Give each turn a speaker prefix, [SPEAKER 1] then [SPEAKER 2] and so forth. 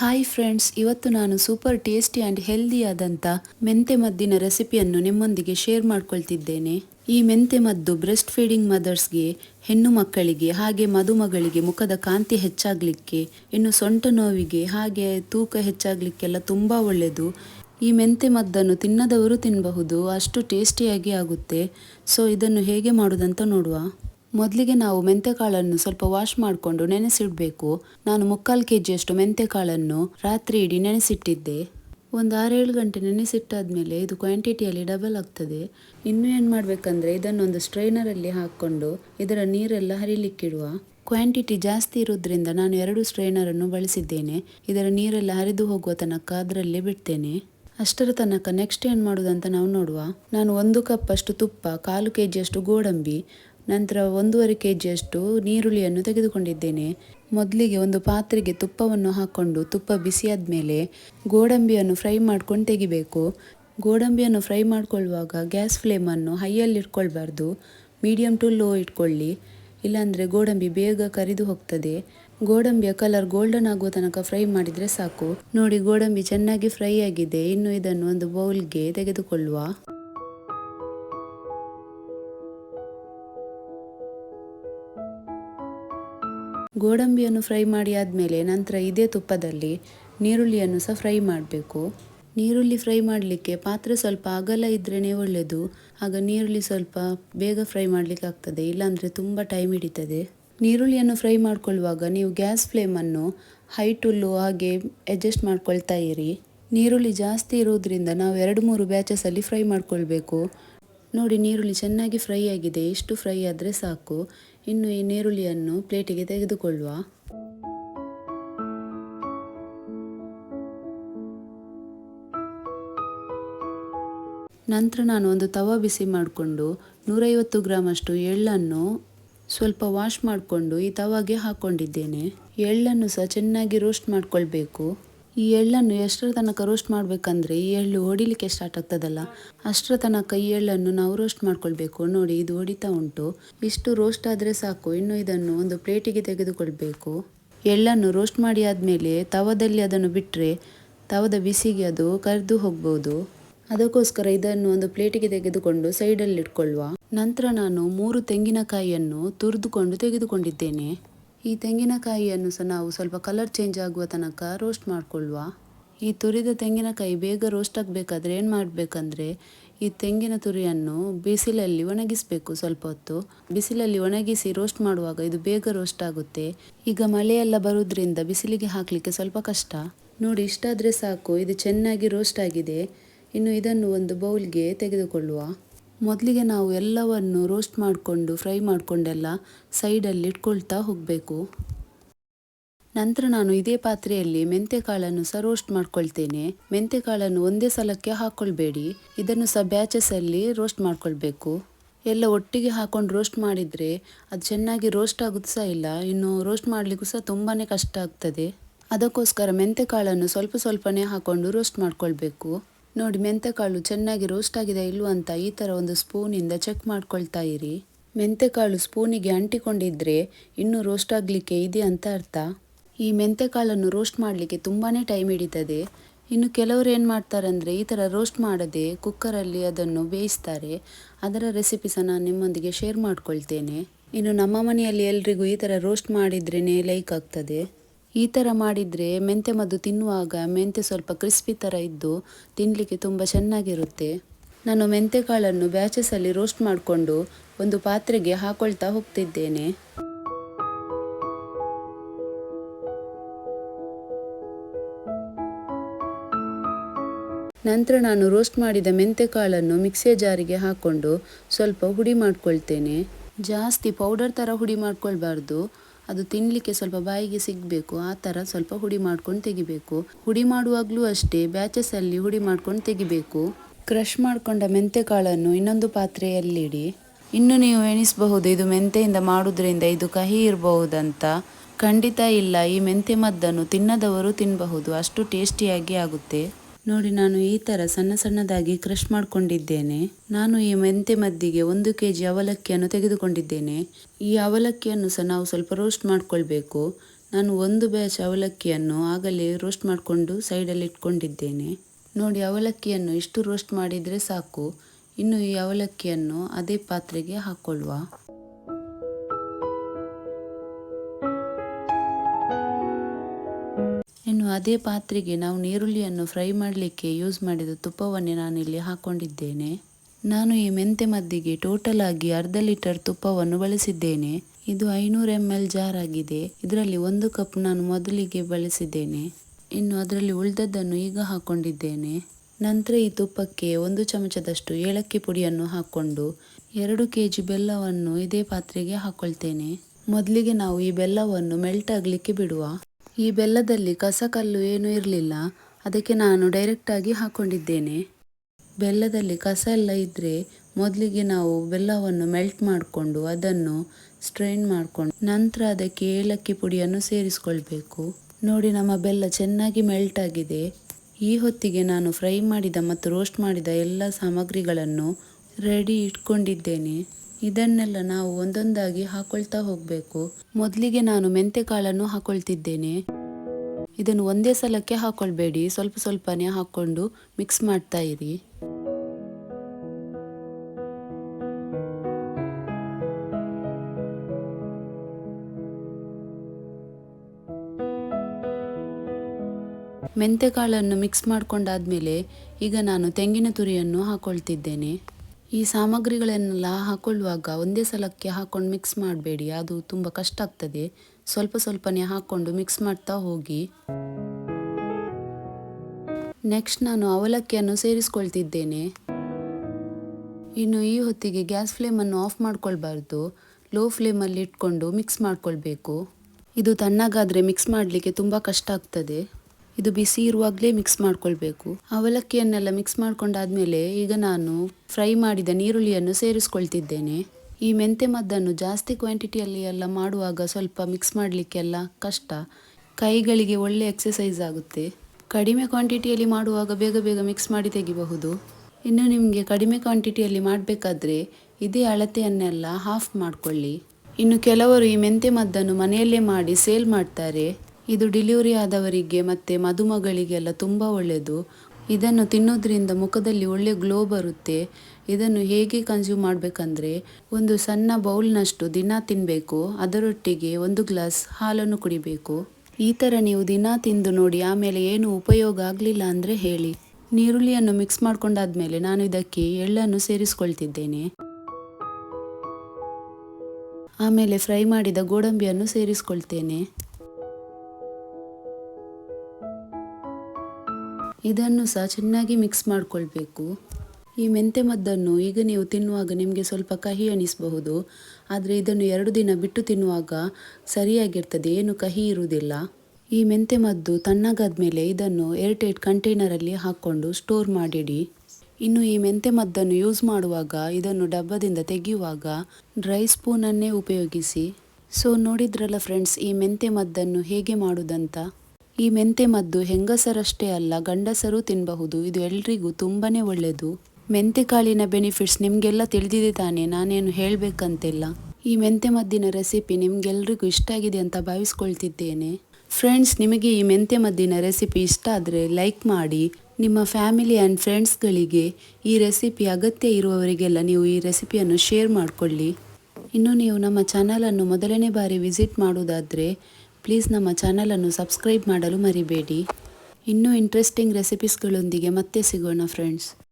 [SPEAKER 1] Hi friends, ಇವತ್ತು ನಾನು super tasty and ಹೆಲ್ದಿಯಾದಂಥ ಮೆಂತೆ ಮದ್ದಿನ ರೆಸಿಪಿಯನ್ನು ನಿಮ್ಮೊಂದಿಗೆ ಶೇರ್ ಮಾಡ್ಕೊಳ್ತಿದ್ದೇನೆ. ಈ ಮೆಂತೆ ಮದ್ದು ಬ್ರೆಸ್ಟ್ ಫೀಡಿಂಗ್ ಮದರ್ಸ್ಗೆ, ಹೆಣ್ಣು ಮಕ್ಕಳಿಗೆ ಹಾಗೆ ಮದುಮಗಳಿಗೆ ಮುಖದ ಕಾಂತಿ ಹೆಚ್ಚಾಗಲಿಕ್ಕೆ, ಇನ್ನು ಸೊಂಟ ನೋವಿಗೆ ಹಾಗೆ ತೂಕ ಹೆಚ್ಚಾಗಲಿಕ್ಕೆಲ್ಲ ತುಂಬ ಒಳ್ಳೆಯದು. ಈ ಮೆಂತೆ ಮದ್ದನ್ನು ತಿನ್ನದವರು ತಿನ್ನಬಹುದು ಅಷ್ಟು ಟೇಸ್ಟಿಯಾಗಿ ಆಗುತ್ತೆ. ಸೊ, ಇದನ್ನು ಹೇಗೆ ಮಾಡೋದಂತ ನೋಡುವ. ಮೊದಲಿಗೆ ನಾವು ಮೆಂತೆಕಾಳನ್ನು ಸ್ವಲ್ಪ ವಾಶ್ ಮಾಡಿಕೊಂಡು ನೆನೆಸಿಡಬೇಕು. ನಾನು ಮುಕ್ಕಾಲು ಕೆ ಜಿಯಷ್ಟು ಮೆಂತೆಕಾಳನ್ನು ರಾತ್ರಿ ಇಡೀ ನೆನೆಸಿಟ್ಟಿದ್ದೆ. ಒಂದು ಆರೇಳು ಗಂಟೆ ನೆನೆಸಿಟ್ಟಾದ್ಮೇಲೆ ಇದು ಕ್ವಾಂಟಿಟಿಯಲ್ಲಿ ಡಬಲ್ ಆಗ್ತದೆ. ಇನ್ನೂ ಏನು ಮಾಡಬೇಕಂದ್ರೆ ಇದನ್ನೊಂದು ಸ್ಟ್ರೈನರಲ್ಲಿ ಹಾಕ್ಕೊಂಡು ಇದರ ನೀರೆಲ್ಲ ಹರಿಲಿಕ್ಕಿಡುವ. ಕ್ವಾಂಟಿಟಿ ಜಾಸ್ತಿ ಇರೋದ್ರಿಂದ ನಾನು ಎರಡು ಸ್ಟ್ರೈನರನ್ನು ಬಳಸಿದ್ದೇನೆ. ಇದರ ನೀರೆಲ್ಲ ಹರಿದು ಹೋಗುವ ತನಕ ಅದರಲ್ಲೇ ಬಿಡ್ತೇನೆ. ಅಷ್ಟರ ತನಕ ನೆಕ್ಸ್ಟ್ ಏನು ಮಾಡೋದಂತ ನಾವು ನೋಡುವ. ನಾನು ಒಂದು ಕಪ್ ಅಷ್ಟು ತುಪ್ಪ, ಕಾಲು ಕೆ ಜಿಯಷ್ಟು ಗೋಡಂಬಿ ನಂತರ ಒಂದೂವರೆ ಕೆ ಜಿಯಷ್ಟು ನೀರುಳ್ಳಿಯನ್ನು ತೆಗೆದುಕೊಂಡಿದ್ದೇನೆ. ಮೊದಲಿಗೆ ಒಂದು ಪಾತ್ರೆಗೆ ತುಪ್ಪವನ್ನು ಹಾಕ್ಕೊಂಡು ತುಪ್ಪ ಬಿಸಿಯಾದ ಮೇಲೆ ಗೋಡಂಬಿಯನ್ನು ಫ್ರೈ ಮಾಡ್ಕೊಂಡು ತೆಗಿಬೇಕು. ಗೋಡಂಬಿಯನ್ನು ಫ್ರೈ ಮಾಡ್ಕೊಳ್ಳುವಾಗ ಗ್ಯಾಸ್ ಫ್ಲೇಮನ್ನು ಹೈಯಲ್ಲಿ ಇಟ್ಕೊಳ್ಬಾರ್ದು. ಮೀಡಿಯಮ್ ಟು ಲೋ ಇಟ್ಕೊಳ್ಳಿ. ಇಲ್ಲಾಂದರೆ ಗೋಡಂಬಿ ಬೇಗ ಕರಿದು ಹೋಗ್ತದೆ. ಗೋಡಂಬಿಯ ಕಲರ್ ಗೋಲ್ಡನ್ ಆಗುವ ತನಕ ಫ್ರೈ ಮಾಡಿದರೆ ಸಾಕು. ನೋಡಿ, ಗೋಡಂಬಿ ಚೆನ್ನಾಗಿ ಫ್ರೈ ಆಗಿದೆ. ಇನ್ನು ಇದನ್ನು ಒಂದು ಬೌಲ್ಗೆ ತೆಗೆದುಕೊಳ್ಳುವ. ಗೋಡಂಬಿಯನ್ನು ಫ್ರೈ ಮಾಡಿ ಆದಮೇಲೆ ನಂತರ ಇದೇ ತುಪ್ಪದಲ್ಲಿ ನೀರುಳ್ಳಿಯನ್ನು ಸಹ ಫ್ರೈ ಮಾಡಬೇಕು. ನೀರುಳ್ಳಿ ಫ್ರೈ ಮಾಡಲಿಕ್ಕೆ ಪಾತ್ರೆ ಸ್ವಲ್ಪ ಅಗಲ ಇದ್ರೇ ಒಳ್ಳೆಯದು ಆಗ ನೀರುಳ್ಳಿ ಸ್ವಲ್ಪ ಬೇಗ ಫ್ರೈ ಮಾಡಲಿಕ್ಕೆ ಆಗ್ತದೆ, ಇಲ್ಲಾಂದರೆ ತುಂಬ ಟೈಮ್ ಹಿಡಿತದೆ. ನೀರುಳ್ಳಿಯನ್ನು ಫ್ರೈ ಮಾಡ್ಕೊಳ್ಳುವಾಗ ನೀವು ಗ್ಯಾಸ್ ಫ್ಲೇಮನ್ನು ಹೈ ಟು ಹಾಗೆ ಅಡ್ಜಸ್ಟ್ ಮಾಡ್ಕೊಳ್ತಾ ಇರಿ. ನೀರುಳ್ಳಿ ಜಾಸ್ತಿ ಇರೋದ್ರಿಂದ ನಾವು ಎರಡು ಮೂರು ಬ್ಯಾಚಸಲ್ಲಿ ಫ್ರೈ ಮಾಡ್ಕೊಳ್ಬೇಕು. ನೋಡಿ ನೀರುಳ್ಳಿ ಚೆನ್ನಾಗಿ ಫ್ರೈ ಆಗಿದೆ ಇಷ್ಟು ಫ್ರೈ ಆದರೆ ಸಾಕು. ಇನ್ನು ಈ ನೀರುಳ್ಳಿಯನ್ನು ಪ್ಲೇಟಿಗೆ ತೆಗೆದುಕೊಳ್ಳುವ. ನಂತರ ನಾನು ಒಂದು ತವ ಬಿಸಿ ಮಾಡಿಕೊಂಡು ನೂರೈವತ್ತು ಗ್ರಾಮಷ್ಟು ಎಳ್ಳನ್ನು ಸ್ವಲ್ಪ ವಾಶ್ ಮಾಡಿಕೊಂಡು ಈ ತವಾಗೆ ಹಾಕ್ಕೊಂಡಿದ್ದೇನೆ ಎಳ್ಳನ್ನು ಸಹ ಚೆನ್ನಾಗಿ ರೋಸ್ಟ್ ಮಾಡ್ಕೊಳ್ಬೇಕು. ಈ ಎಳ್ಳನ್ನು ಎಷ್ಟರ ತನಕ ರೋಸ್ಟ್ ಮಾಡಬೇಕಂದ್ರೆ ಈ ಎಳ್ಳು ಹೊಡಿಲಿಕ್ಕೆ ಸ್ಟಾರ್ಟ್ ಆಗ್ತದಲ್ಲ? ಅಷ್ಟರ ತನಕ ಈ ಎಳ್ಳನ್ನು ನಾವು ರೋಸ್ಟ್ ಮಾಡ್ಕೊಳ್ಬೇಕು. ನೋಡಿ, ಇದು ಹೊಡಿತಾ ಉಂಟು. ಇಷ್ಟು ರೋಸ್ಟ್ ಆದರೆ ಸಾಕು. ಇನ್ನು ಇದನ್ನು ಒಂದು ಪ್ಲೇಟಿಗೆ ತೆಗೆದುಕೊಳ್ಬೇಕು. ಎಳ್ಳನ್ನು ರೋಸ್ಟ್ ಮಾಡಿ ಆದಮೇಲೆ ತವದಲ್ಲಿ ಅದನ್ನು ಬಿಟ್ಟರೆ ತವದ ಬಿಸಿಗೆ ಅದು ಕರೆದು ಹೋಗ್ಬೋದು. ಅದಕ್ಕೋಸ್ಕರ ಇದನ್ನು ಒಂದು ಪ್ಲೇಟಿಗೆ ತೆಗೆದುಕೊಂಡು ಸೈಡಲ್ಲಿ ಇಟ್ಕೊಳ್ಳುವ ನಂತರ ನಾನು ಮೂರು ತೆಂಗಿನಕಾಯಿಯನ್ನು ತುರಿದುಕೊಂಡು ತೆಗೆದುಕೊಂಡಿದ್ದೇನೆ. ಈ ತೆಂಗಿನಕಾಯಿಯನ್ನು ಸಹ ನಾವು ಸ್ವಲ್ಪ ಕಲರ್ ಚೇಂಜ್ ಆಗುವ ತನಕ ರೋಸ್ಟ್ ಮಾಡಿಕೊಳ್ಳುವ. ಈ ತುರಿದ ತೆಂಗಿನಕಾಯಿ ಬೇಗ ರೋಸ್ಟ್ ಆಗಬೇಕಾದ್ರೆ ಏನು ಮಾಡಬೇಕಂದ್ರೆ, ಈ ತೆಂಗಿನ ತುರಿಯನ್ನು ಬಿಸಿಲಲ್ಲಿ ಒಣಗಿಸಬೇಕು ಸ್ವಲ್ಪ ಹೊತ್ತು. ಬಿಸಿಲಲ್ಲಿ ಒಣಗಿಸಿ ರೋಸ್ಟ್ ಮಾಡುವಾಗ ಇದು ಬೇಗ ರೋಸ್ಟ್ ಆಗುತ್ತೆ. ಈಗ ಮಳೆಯೆಲ್ಲ ಬರೋದ್ರಿಂದ ಬಿಸಿಲಿಗೆ ಹಾಕಲಿಕ್ಕೆ ಸ್ವಲ್ಪ ಕಷ್ಟ. ನೋಡಿ, ಇಷ್ಟಾದರೆ ಸಾಕು, ಇದು ಚೆನ್ನಾಗಿ ರೋಸ್ಟ್ ಆಗಿದೆ. ಇನ್ನು ಇದನ್ನು ಒಂದು ಬೌಲ್ಗೆ ತೆಗೆದುಕೊಳ್ಳುವ. ಮೊದಲಿಗೆ ನಾವು ಎಲ್ಲವನ್ನು ರೋಸ್ಟ್ ಮಾಡಿಕೊಂಡು ಫ್ರೈ ಮಾಡಿಕೊಂಡೆಲ್ಲ ಸೈಡಲ್ಲಿ ಇಟ್ಕೊಳ್ತಾ ಹೋಗಬೇಕು. ನಂತರ ನಾನು ಇದೇ ಪಾತ್ರೆಯಲ್ಲಿ ಮೆಂತೆಕಾಳನ್ನು ಸಹ ರೋಸ್ಟ್ ಮಾಡ್ಕೊಳ್ತೇನೆ. ಮೆಂತೆಕಾಳನ್ನು ಒಂದೇ ಸಲಕ್ಕೆ ಹಾಕ್ಕೊಳ್ಬೇಡಿ ಇದನ್ನು ಸಹ ಬ್ಯಾಚಸಲ್ಲಿ ರೋಸ್ಟ್ ಮಾಡ್ಕೊಳ್ಬೇಕು. ಎಲ್ಲ ಒಟ್ಟಿಗೆ ಹಾಕೊಂಡು ರೋಸ್ಟ್ ಮಾಡಿದರೆ ಅದು ಚೆನ್ನಾಗಿ ರೋಸ್ಟ್ ಆಗೋದು ಸಹ ಇಲ್ಲ. ಇನ್ನು ರೋಸ್ಟ್ ಮಾಡಲಿಕ್ಕೂ ಸಹ ತುಂಬಾ ಕಷ್ಟ ಆಗ್ತದೆ. ಅದಕ್ಕೋಸ್ಕರ ಮೆಂತೆಕಾಳನ್ನು ಸ್ವಲ್ಪ ಸ್ವಲ್ಪನೇ ಹಾಕ್ಕೊಂಡು ರೋಸ್ಟ್ ಮಾಡ್ಕೊಳ್ಬೇಕು. ನೋಡಿ, ಮೆಂತೆಕಾಳು ಚೆನ್ನಾಗಿ ರೋಸ್ಟ್ ಆಗಿದೆ ಇಲ್ವಾ ಅಂತ ಈ ಥರ ಒಂದು ಸ್ಪೂನಿಂದ ಚೆಕ್ ಮಾಡ್ಕೊಳ್ತಾ ಇರಿ. ಮೆಂತೆಕಾಳು ಸ್ಪೂನಿಗೆ ಅಂಟಿಕೊಂಡಿದ್ರೆ ಇನ್ನೂ ರೋಸ್ಟ್ ಆಗಲಿಕ್ಕೆ ಇದೆ ಅಂತ ಅರ್ಥ. ಈ ಮೆಂತೆಕಾಳನ್ನು ರೋಸ್ಟ್ ಮಾಡಲಿಕ್ಕೆ ತುಂಬಾ ಟೈಮ್ ಹಿಡಿತದೆ. ಇನ್ನು ಕೆಲವರು ಏನು ಮಾಡ್ತಾರಂದರೆ ಈ ಥರ ರೋಸ್ಟ್ ಮಾಡದೆ ಕುಕ್ಕರಲ್ಲಿ ಅದನ್ನು ಬೇಯಿಸ್ತಾರೆ. ಅದರ ರೆಸಿಪಿ ಸಹ ನಾನು ನಿಮ್ಮೊಂದಿಗೆ ಶೇರ್ ಮಾಡ್ಕೊಳ್ತೇನೆ. ಇನ್ನು ನಮ್ಮ ಮನೆಯಲ್ಲಿ ಎಲ್ರಿಗೂ ಈ ಥರ ರೋಸ್ಟ್ ಮಾಡಿದ್ರೇ ಲೈಕ್ ಆಗ್ತದೆ. ಈ ಥರ ಮಾಡಿದರೆ ಮೆಂತೆ ಮದ್ದು ತಿನ್ನುವಾಗ ಮೆಂತೆ ಸ್ವಲ್ಪ ಕ್ರಿಸ್ಪಿ ಥರ ಇದ್ದು ತಿನ್ನಲಿಕ್ಕೆ ತುಂಬ ಚೆನ್ನಾಗಿರುತ್ತೆ. ನಾನು ಮೆಂತೆಕಾಳನ್ನು ಬ್ಯಾಚಸಲ್ಲಿ ರೋಸ್ಟ್ ಮಾಡಿಕೊಂಡು ಒಂದು ಪಾತ್ರೆಗೆ ಹಾಕೊಳ್ತಾ ಹೋಗ್ತಿದ್ದೇನೆ. ನಂತರ ನಾನು ರೋಸ್ಟ್ ಮಾಡಿದ ಮೆಂತೆಕಾಳನ್ನು ಮಿಕ್ಸಿ ಜಾರಿಗೆ ಹಾಕ್ಕೊಂಡು ಸ್ವಲ್ಪ ಹುಡಿ ಮಾಡ್ಕೊಳ್ತೇನೆ. ಜಾಸ್ತಿ ಪೌಡರ್ ಥರ ಹುಡಿ ಮಾಡ್ಕೊಳ್ಬಾರ್ದು. ಅದು ತಿನ್ನಲಿಕ್ಕೆ ಸ್ವಲ್ಪ ಬಾಯಿಗೆ ಸಿಗಬೇಕು, ಆ ಥರ ಸ್ವಲ್ಪ ಹುಡಿ ಮಾಡ್ಕೊಂಡು ತೆಗಿಬೇಕು. ಹುಡಿ ಮಾಡುವಾಗಲೂ ಅಷ್ಟೇ ಬ್ಯಾಚಸಲ್ಲಿ ಹುಡಿ ಮಾಡ್ಕೊಂಡು ತೆಗಿಬೇಕು. ಕ್ರಷ್ ಮಾಡ್ಕೊಂಡ ಮೆಂತೆಕಾಳನ್ನು ಇನ್ನೊಂದು ಪಾತ್ರೆಯಲ್ಲಿಡಿ. ಇನ್ನು ನೀವು ಎಣಿಸಬಹುದು, ಇದು ಮೆಂತೆಯಿಂದ ಮಾಡೋದ್ರಿಂದ ಇದು ಕಹಿ ಇರಬಹುದಂತ. ಖಂಡಿತ ಇಲ್ಲ, ಈ ಮೆಂತೆ ಮದ್ದನ್ನು ತಿನ್ನದವರು ತಿನ್ನಬಹುದು ಅಷ್ಟು ಟೇಸ್ಟಿಯಾಗಿ ಆಗುತ್ತೆ. ನೋಡಿ ನಾನು ಈ ಥರ ಸಣ್ಣ ಸಣ್ಣದಾಗಿ ಕ್ರಷ್ ಮಾಡ್ಕೊಂಡಿದ್ದೇನೆ. ನಾನು ಈ ಮೆಂತೆ ಮದ್ದಿಗೆ ಒಂದು ಕೆ ಜಿ ಅವಲಕ್ಕಿಯನ್ನು ತೆಗೆದುಕೊಂಡಿದ್ದೇನೆ. ಈ ಅವಲಕ್ಕಿಯನ್ನು ಸಹ ನಾವು ಸ್ವಲ್ಪ ರೋಸ್ಟ್ ಮಾಡಿಕೊಳ್ಬೇಕು. ನಾನು ಒಂದು ಬ್ಯಾಚ್ ಅವಲಕ್ಕಿಯನ್ನು ಆಗಲೇ ರೋಸ್ಟ್ ಮಾಡಿಕೊಂಡು ಸೈಡಲ್ಲಿ ಇಟ್ಕೊಂಡಿದ್ದೇನೆ. ನೋಡಿ, ಅವಲಕ್ಕಿಯನ್ನು ಇಷ್ಟು ರೋಸ್ಟ್ ಮಾಡಿದರೆ ಸಾಕು. ಇನ್ನು ಈ ಅವಲಕ್ಕಿಯನ್ನು ಅದೇ ಪಾತ್ರೆಗೆ ಹಾಕ್ಕೊಳ್ಳುವ ಅದೇ ಪಾತ್ರೆಗೆ ನಾವು ನೀರುಳ್ಳಿಯನ್ನು ಫ್ರೈ ಮಾಡಲಿಕ್ಕೆ ಯೂಸ್ ಮಾಡಿದ ತುಪ್ಪವನ್ನೇ ನಾನಿಲ್ಲಿ ಹಾಕೊಂಡಿದ್ದೇನೆ. ನಾನು ಈ ಮೆಂತೆ ಮದ್ದಿಗೆ ಟೋಟಲ್ ಆಗಿ ಅರ್ಧ ಲೀಟರ್ ತುಪ್ಪವನ್ನು ಬಳಸಿದ್ದೇನೆ. ಇದು ಐನೂರು ಎಂ ಎಲ್ ಜಾರ್ ಆಗಿದೆ. ಇದರಲ್ಲಿ ಒಂದು ಕಪ್ ನಾನು ಮೊದಲಿಗೆ ಬಳಸಿದ್ದೇನೆ. ಇನ್ನು ಅದರಲ್ಲಿ ಉಳಿದದ್ದನ್ನು ಈಗ ಹಾಕೊಂಡಿದ್ದೇನೆ. ನಂತರ ಈ ತುಪ್ಪಕ್ಕೆ ಒಂದು ಚಮಚದಷ್ಟು ಏಲಕ್ಕಿ ಪುಡಿಯನ್ನು ಹಾಕ್ಕೊಂಡು ಎರಡು ಕೆ ಜಿ ಬೆಲ್ಲವನ್ನು ಇದೇ ಪಾತ್ರೆಗೆ ಹಾಕ್ಕೊಳ್ತೇನೆ ಮೊದಲಿಗೆ ನಾವು ಈ ಬೆಲ್ಲವನ್ನು ಮೆಲ್ಟ್ ಆಗಲಿಕ್ಕೆ ಬಿಡುವ. ಈ ಬೆಲ್ಲದಲ್ಲಿ ಕಸಕಲ್ಲು ಏನೂ ಇರಲಿಲ್ಲ. ಅದಕ್ಕೆ ನಾನು ಡೈರೆಕ್ಟಾಗಿ ಹಾಕ್ಕೊಂಡಿದ್ದೇನೆ ಬೆಲ್ಲದಲ್ಲಿ ಕಸ ಎಲ್ಲ ಇದ್ದರೆ ಮೊದಲಿಗೆ ನಾವು ಬೆಲ್ಲವನ್ನು ಮೆಲ್ಟ್ ಮಾಡಿಕೊಂಡು ಅದನ್ನು ಸ್ಟ್ರೈನ್ ಮಾಡಿಕೊಂಡು ನಂತರ ಅದಕ್ಕೆ ಏಲಕ್ಕಿ ಪುಡಿಯನ್ನು ಸೇರಿಸ್ಕೊಳ್ಬೇಕು. ನೋಡಿ ನಮ್ಮ ಬೆಲ್ಲ ಚೆನ್ನಾಗಿ ಮೆಲ್ಟ್ ಆಗಿದೆ. ಈ ಹೊತ್ತಿಗೆ ನಾನು ಫ್ರೈ ಮಾಡಿದ ಮತ್ತು ರೋಸ್ಟ್ ಮಾಡಿದ ಎಲ್ಲ ಸಾಮಗ್ರಿಗಳನ್ನು ರೆಡಿ ಇಟ್ಕೊಂಡಿದ್ದೇನೆ. ಇದನ್ನೆಲ್ಲ ನಾವು ಒಂದೊಂದಾಗಿ ಹಾಕೊಳ್ತಾ ಹೋಗಬೇಕು. ಮೊದಲಿಗೆ ನಾನು ಮೆಂತೆ ಕಾಳನ್ನು ಹಾಕೊಳ್ತಿದ್ದೇನೆ. ಇದನ್ನು ಒಂದೇ ಸಲಕ್ಕೆ ಹಾಕೊಳ್ಬೇಡಿ. ಸ್ವಲ್ಪ ಸ್ವಲ್ಪನೇ ಹಾಕ್ಕೊಂಡು ಮಿಕ್ಸ್ ಮಾಡ್ತಾ ಇರಿ. ಮೆಂತೆ ಕಾಳನ್ನು ಮಿಕ್ಸ್ ಮಾಡ್ಕೊಂಡಾದ್ಮೇಲೆ ಈಗ ನಾನು ತೆಂಗಿನ ತುರಿಯನ್ನು ಹಾಕೊಳ್ತಿದ್ದೇನೆ. ಈ ಸಾಮಗ್ರಿಗಳನ್ನೆಲ್ಲ ಹಾಕೊಳ್ಳುವಾಗ ಒಂದೇ ಸಲಕ್ಕೆ ಹಾಕೊಂಡು ಮಿಕ್ಸ್ ಮಾಡಬೇಡಿ. ಅದು ತುಂಬ ಕಷ್ಟ ಆಗ್ತದೆ. ಸ್ವಲ್ಪ ಸ್ವಲ್ಪನೇ ಹಾಕ್ಕೊಂಡು ಮಿಕ್ಸ್ ಮಾಡ್ತಾ ಹೋಗಿ. ನೆಕ್ಸ್ಟ್ ನಾನು ಅವಲಕ್ಕಿಯನ್ನು ಸೇರಿಸ್ಕೊಳ್ತಿದ್ದೇನೆ. ಇನ್ನು ಈ ಹೊತ್ತಿಗೆ ಗ್ಯಾಸ್ ಫ್ಲೇಮನ್ನು ಆಫ್ ಮಾಡ್ಕೊಳ್ಬಾರ್ದು. ಲೋ ಫ್ಲೇಮಲ್ಲಿ ಇಟ್ಕೊಂಡು ಮಿಕ್ಸ್ ಮಾಡ್ಕೊಳ್ಬೇಕು. ಇದು ತಣ್ಣಗಾದರೆ ಮಿಕ್ಸ್ ಮಾಡಲಿಕ್ಕೆ ತುಂಬ ಕಷ್ಟ ಆಗ್ತದೆ. ಇದು ಬಿಸಿ ಇರುವಾಗಲೇ ಮಿಕ್ಸ್ ಮಾಡ್ಕೊಳ್ಬೇಕು. ಅವಲಕ್ಕಿಯನ್ನೆಲ್ಲ ಮಿಕ್ಸ್ ಮಾಡ್ಕೊಂಡಾದ್ಮೇಲೆ ಈಗ ನಾನು ಫ್ರೈ ಮಾಡಿದ ನೀರುಳ್ಳಿಯನ್ನು ಸೇರಿಸ್ಕೊಳ್ತಿದ್ದೇನೆ. ಈ ಮೆಂತೆ ಮದ್ದನ್ನು ಜಾಸ್ತಿ ಕ್ವಾಂಟಿಟಿಯಲ್ಲಿ ಎಲ್ಲ ಮಾಡುವಾಗ ಸ್ವಲ್ಪ ಮಿಕ್ಸ್ ಮಾಡಲಿಕ್ಕೆಲ್ಲ ಕಷ್ಟ. ಕೈಗಳಿಗೆ ಒಳ್ಳೆ ಎಕ್ಸಸೈಸ್ ಆಗುತ್ತೆ. ಕಡಿಮೆ ಕ್ವಾಂಟಿಟಿಯಲ್ಲಿ ಮಾಡುವಾಗ ಬೇಗ ಬೇಗ ಮಿಕ್ಸ್ ಮಾಡಿ ತೆಗಿಬಹುದು. ಇನ್ನು ನಿಮಗೆ ಕಡಿಮೆ ಕ್ವಾಂಟಿಟಿಯಲ್ಲಿ ಮಾಡಬೇಕಾದ್ರೆ ಇದೇ ಅಳತೆಯನ್ನೆಲ್ಲ ಹಾಫ್ ಮಾಡಿಕೊಳ್ಳಿ. ಇನ್ನು ಕೆಲವರು ಈ ಮೆಂತೆ ಮದ್ದನ್ನು ಮನೆಯಲ್ಲೇ ಮಾಡಿ ಸೇಲ್ ಮಾಡ್ತಾರೆ. ಇದು ಡೆಲಿವರಿ ಆದವರಿಗೆ ಮತ್ತು ಮದುಮಗಳಿಗೆಲ್ಲ ತುಂಬ ಒಳ್ಳೆಯದು. ಇದನ್ನು ತಿನ್ನೋದ್ರಿಂದ ಮುಖದಲ್ಲಿ ಒಳ್ಳೆ ಗ್ಲೋ ಬರುತ್ತೆ. ಇದನ್ನು ಹೇಗೆ ಕನ್ಸ್ಯೂಮ್ ಮಾಡಬೇಕಂದ್ರೆ, ಒಂದು ಸಣ್ಣ ಬೌಲ್ನಷ್ಟು ದಿನ ತಿನ್ನಬೇಕು ಅದರೊಟ್ಟಿಗೆ ಒಂದು ಗ್ಲಾಸ್ ಹಾಲನ್ನು ಕುಡಿಬೇಕು. ಈ ಥರ ನೀವು ದಿನ ತಿಂದು ನೋಡಿ ಆಮೇಲೆ ಏನು ಉಪಯೋಗ ಆಗಲಿಲ್ಲ ಅಂದರೆ ಹೇಳಿ. ನೀರುಳ್ಳಿಯನ್ನು ಮಿಕ್ಸ್ ಮಾಡ್ಕೊಂಡಾದ್ಮೇಲೆ ನಾನು ಇದಕ್ಕೆ ಎಳ್ಳನ್ನು ಸೇರಿಸ್ಕೊಳ್ತಿದ್ದೇನೆ. ಆಮೇಲೆ ಫ್ರೈ ಮಾಡಿದ ಗೋಡಂಬಿಯನ್ನು ಸೇರಿಸ್ಕೊಳ್ತೇನೆ. ಇದನ್ನು ಸಹ ಚೆನ್ನಾಗಿ ಮಿಕ್ಸ್ ಮಾಡಿಕೊಳ್ಬೇಕು. ಈ ಮೆಂತೆ ಮದ್ದನ್ನು ಈಗ ನೀವು ತಿನ್ನುವಾಗ ನಿಮಗೆ ಸ್ವಲ್ಪ ಕಹಿ ಅನಿಸಬಹುದು. ಆದರೆ ಇದನ್ನು ಎರಡು ದಿನ ಬಿಟ್ಟು ತಿನ್ನುವಾಗ ಸರಿಯಾಗಿರ್ತದೆ, ಏನು ಕಹಿ ಇರುವುದಿಲ್ಲ. ಈ ಮೆಂತೆ ಮದ್ದು ತಣ್ಣಗಾದ್ಮೇಲೆ ಇದನ್ನು ಏರ್ಟೈಟ್ ಕಂಟೈನರಲ್ಲಿ ಹಾಕ್ಕೊಂಡು ಸ್ಟೋರ್ ಮಾಡಿಡಿ. ಇನ್ನು ಈ ಮೆಂತೆ ಮದ್ದನ್ನು ಯೂಸ್ ಮಾಡುವಾಗ ಇದನ್ನು ಡಬ್ಬದಿಂದ ತೆಗೆಯುವಾಗ ಡ್ರೈ ಸ್ಪೂನನ್ನೇ ಉಪಯೋಗಿಸಿ. ಸೊ ನೋಡಿದ್ರಲ್ಲ ಫ್ರೆಂಡ್ಸ್ ಈ ಮೆಂತೆ ಮದ್ದನ್ನು ಹೇಗೆ ಮಾಡುವುದಂತ ಈ ಮೆಂತೆ ಮದ್ದು ಹೆಂಗಸರಷ್ಟೇ ಅಲ್ಲ, ಗಂಡಸರು ತಿನ್ನಬಹುದು ಇದು ಎಲ್ರಿಗೂ ತುಂಬಾ ಒಳ್ಳೆಯದು ಮೆಂತೆ ಕಾಳಿನ ಬೆನಿಫಿಟ್ಸ್ ನಿಮಗೆಲ್ಲ ತಿಳಿದಿದೆ ತಾನೆ? ನಾನೇನು ಹೇಳಬೇಕಂತಿಲ್ಲ. ಈ ಮೆಂತೆ ಮದ್ದಿನ ರೆಸಿಪಿ ನಿಮಗೆಲ್ರಿಗೂ ಇಷ್ಟ ಆಗಿದೆ ಅಂತ ಭಾವಿಸ್ಕೊಳ್ತಿದ್ದೇನೆ. ಫ್ರೆಂಡ್ಸ್ ನಿಮಗೆ ಈ ಮೆಂತೆ ಮದ್ದಿನ ರೆಸಿಪಿ ಇಷ್ಟ ಆದರೆ ಲೈಕ್ ಮಾಡಿ. ನಿಮ್ಮ ಫ್ಯಾಮಿಲಿ ಆ್ಯಂಡ್ ಫ್ರೆಂಡ್ಸ್ಗಳಿಗೆ ಈ ರೆಸಿಪಿ ಅಗತ್ಯ ಇರುವವರಿಗೆಲ್ಲ ನೀವು ಈ ರೆಸಿಪಿಯನ್ನು ಶೇರ್ ಮಾಡಿಕೊಳ್ಳಿ. ಇನ್ನು ನೀವು ನಮ್ಮ ಚಾನಲನ್ನು ಮೊದಲನೇ ಬಾರಿ ವಿಸಿಟ್ ಮಾಡುವುದಾದರೆ ಪ್ಲೀಸ್ ನಮ್ಮ ಚಾನಲನ್ನು ಸಬ್ಸ್ಕ್ರೈಬ್ ಮಾಡಲು ಮರಿಬೇಡಿ. ಇನ್ನೂ ಇಂಟ್ರೆಸ್ಟಿಂಗ್ ರೆಸಿಪೀಸ್ಗಳೊಂದಿಗೆ ಮತ್ತೆ ಸಿಗೋಣ ಫ್ರೆಂಡ್ಸ್